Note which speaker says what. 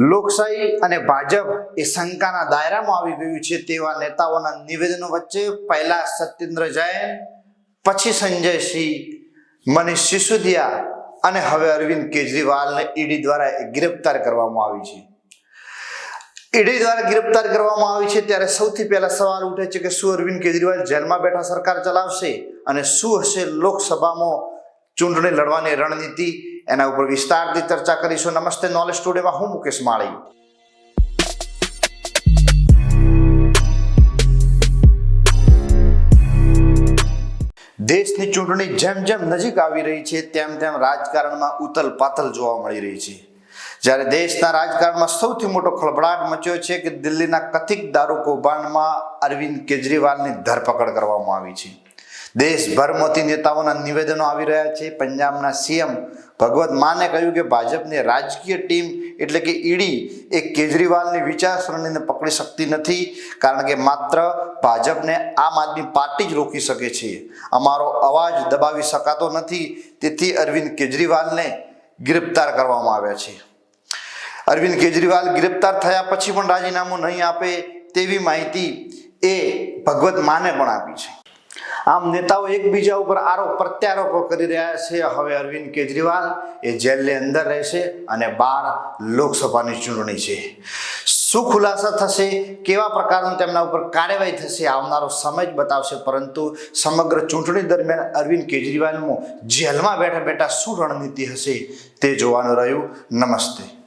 Speaker 1: લોકશાહી અને ભાજપ એ શંકાના દાયરામાં આવી ગયું છે તેવા નેતાઓના નિવેદનો વચ્ચે પહેલા સત્યેન્દ્ર જૈન પછી સંજય સિંહ, મનીષ સિસોદિયા અને હવે અરવિંદ કેજરીવાલને ઈડી દ્વારા ગિરફતાર કરવામાં આવી છે. ઈડી દ્વારા ગિરફતાર કરવામાં આવી છે ત્યારે સૌથી પહેલા સવાલ ઉઠે છે કે શું અરવિંદ કેજરીવાલ જેલમાં બેઠા સરકાર ચલાવશે અને શું હશે લોકસભામાં ચૂંટણી લડવાની રણનીતિ? એના ઉપર વિસ્તારથી ચર્ચા કરીશું. નમસ્તે નોલેજ સ્ટુડિયોમાં હું મુકેશ માળી. દેશની ચૂંટણી જેમ જેમ નજીક આવી રહી છે, તેમ તેમ રાજકારણમાં ઉથલ પાથલ જોવા મળી રહી છે. જ્યારે દેશના રાજકારણમાં સૌથી મોટો ખળભળાટ મચ્યો છે કે દિલ્હીના કથિત દારૂ કૌભાંડમાં અરવિંદ કેજરીવાલની ધરપકડ કરવામાં આવી છે. દેશભરમાંથી નેતાઓના નિવેદનો આવી રહ્યા છે. પંજાબના સીએમ ભગવત માને કહ્યું કે ભાજપની રાજકીય ટીમ એટલે કે ઈડી એ કેજરીવાલની વિચારસરણીને પકડી શકતી નથી, કારણ કે માત્ર ભાજપને આમ આદમી પાર્ટી જ રોકી શકે છે. અમારો અવાજ દબાવી શકાતો નથી. તેથી અરવિંદ કેજરીવાલને ગિરફતાર કરવામાં આવ્યા છે. અરવિંદ કેજરીવાલ ગિરફતાર થયા પછી પણ રાજીનામું નહીં આપે તેવી માહિતી એ ભગવત માને પણ આપી છે. આમ નેતાઓ એકબીજા ઉપર આરોપ પ્રત્યારોપો કરી રહ્યા છે. હવે અરવિંદ કેજરીવાલ એ જેલની અંદર રહેશે અને બાર લોકસભાની ચૂંટણી છે. શું ખુલાસા થશે? કેવા પ્રકારનું તેમના ઉપર કાર્યવાહી થશે? આવનારો સમય જ બતાવશે. પરંતુ સમગ્ર ચૂંટણી દરમિયાન અરવિંદ કેજરીવાલનું જેલમાં બેઠા બેઠા શું રણનીતિ હશે તે જોવાનું રહ્યું. નમસ્તે.